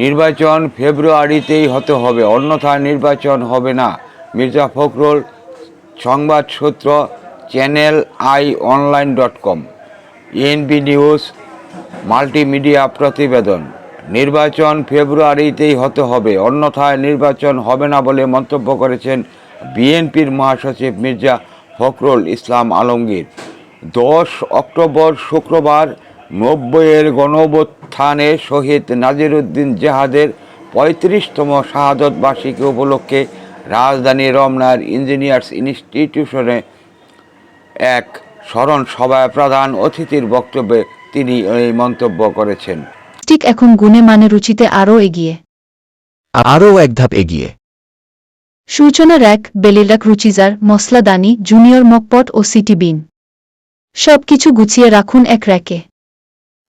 নির্বাচন ফেব্রুয়ারিতেই হতে হবে, অন্যথায় নির্বাচন হবে না। মির্জা ফখরুল, সংবাদ সূত্র, channel I online dot com NB news, multimedia প্রতিবেদন। নির্বাচন ফেব্রুয়ারিতেই হতে হবে, অন্যথায় নির্বাচন হবে না বলে মন্তব্য করেছেন বিএনপির মহাসচিব মির্জা ফখরুল ইসলাম আলমগীর। দশ অক্টোবর শুক্রবার নব্বইয়ের গণঅভ্যুত্থানে শহীদ নাজিরুদ্দিন জাহাদের পঁয়ত্রিশতম শাহাদত বার্ষিকী উপলক্ষে রাজধানী রমনার ইঞ্জিনিয়ার্স ইনস্টিটিউশনে এক স্মরণ সভায় প্রধান অতিথির বক্তব্যে তিনি এই মন্তব্য করেছেন। ঠিক এখন গুণে মানে রুচিতে আরও এগিয়ে। আরও এক ধাপ এগিয়ে। সূচনা র্যাক বেলিলাক রুচিজার মশলাদানি জুনিয়র মকপট ও সিটি বিন। সব কিছু গুছিয়ে রাখুন এক র্যাকে।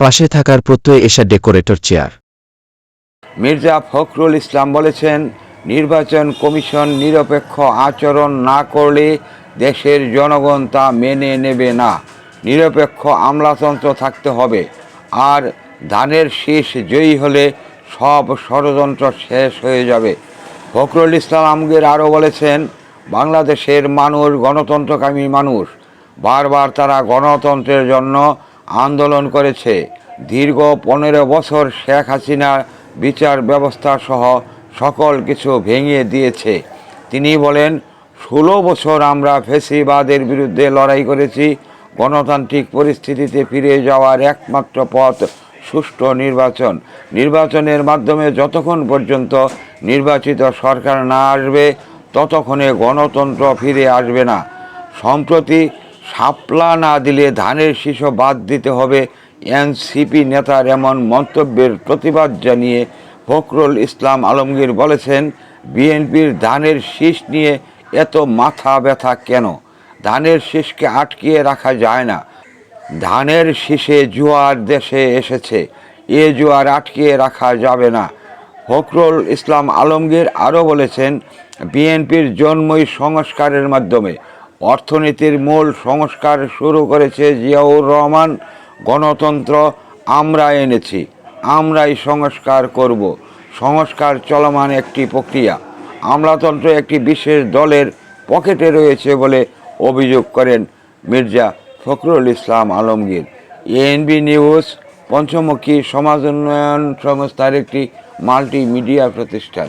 পাশে থাকার প্রত্যয় এসা ডেকোরেটর চেয়ার। মির্জা ফখরুল ইসলাম বলেছেন, নির্বাচন কমিশন নিরপেক্ষ আচরণ না করলে দেশের জনগণ তা মেনে নেবে না। নিরপেক্ষ আমলাতন্ত্র থাকতে হবে, আর ধানের শীষ জয়ী হলে সব ষড়যন্ত্র শেষ হয়ে যাবে। ফখরুল ইসলাম আমগীর আরও বলেছেন, বাংলাদেশের মানুষ গণতন্ত্রকামী মানুষ, বারবার তারা গণতন্ত্রের জন্য আন্দোলন করেছে। দীর্ঘ পনেরো বছর শেখ হাসিনা বিচার ব্যবস্থা সহ সকল কিছু ভেঙে দিয়েছে। তিনি বলেন, ষোলো বছর আমরা ফেসিবাদের বিরুদ্ধে লড়াই করেছি। গণতান্ত্রিক পরিস্থিতিতে ফিরে যাওয়ার একমাত্র পথ সুষ্ঠু নির্বাচন। নির্বাচনের মাধ্যমে যতক্ষণ পর্যন্ত নির্বাচিত সরকার না আসবে, ততক্ষণে গণতন্ত্র ফিরে আসবে না। সম্প্রতি শাপলা না দিলে ধানের শীষ বাদ দিতে হবে। এনসিপি নেতার এমন মন্তব্যের প্রতিবাদ জানিয়ে ফখরুল ইসলাম আলমগীর বলেছেন, বিএনপির ধানের শীষ নিয়ে এত মাথা ব্যথা কেন? ধানের শীষকে আটকিয়ে রাখা যায় না। ধানের শীষে জোয়ার দেশে এসেছে, এ জোয়ার আটকিয়ে রাখা যাবে না। ফখরুল ইসলাম আলমগীর আরও বলেছেন, বিএনপির জন্মই সংস্কারের মাধ্যমে। অর্থনীতির মূল সংস্কার শুরু করেছে জিয়াউর রহমান। গণতন্ত্র আমরা এনেছি, আমরাই সংস্কার করব। সংস্কার চলমান একটি প্রক্রিয়া। আমলাতন্ত্র একটি বিশেষ দলের পকেটে রয়েছে বলে অভিযোগ করেন মির্জা ফখরুল ইসলাম আলমগীর। এএনবি নিউজ, পঞ্চমুখী সমাজ উন্নয়ন সংস্থার একটি মাল্টিমিডিয়া প্রতিষ্ঠান।